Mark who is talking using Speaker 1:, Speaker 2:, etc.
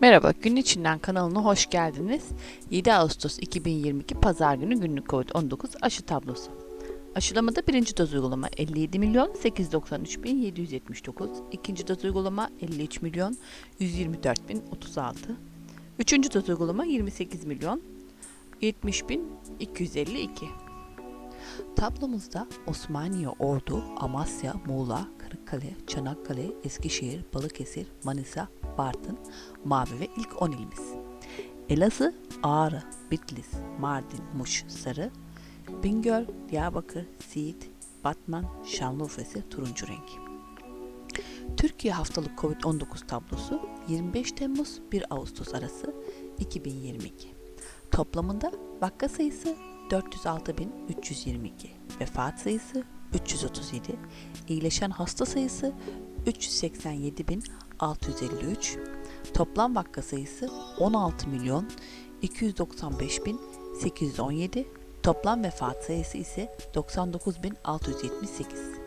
Speaker 1: Merhaba, Gün İçinden kanalına hoş geldiniz. 7 Ağustos 2022 Pazar günü günlük COVID-19 aşı tablosu. Aşılamada birinci doz uygulama 57 milyon 893 bin 779, ikinci doz uygulama 53 milyon 124 bin 36, üçüncü doz uygulama 28 milyon 70 bin 252. Tablomuzda Osmaniye, Ordu, Amasya, Muğla, Kırıkkale, Çanakkale, Eskişehir, Balıkesir, Manisa, Bartın, Mavi ve ilk 10 ilimiz. Elazığ, Ağrı, Bitlis, Mardin, Muş, Sarı, Bingöl, Diyarbakır, Siirt, Batman, Şanlıurfa ise turuncu renk. Türkiye haftalık COVID-19 tablosu 25 Temmuz 1 Ağustos arası 2022. Toplamında vaka sayısı 406.322, vefat sayısı 337, iyileşen hasta sayısı 387.653, toplam vaka sayısı 16 milyon 295.817, toplam vefat sayısı ise 99.678.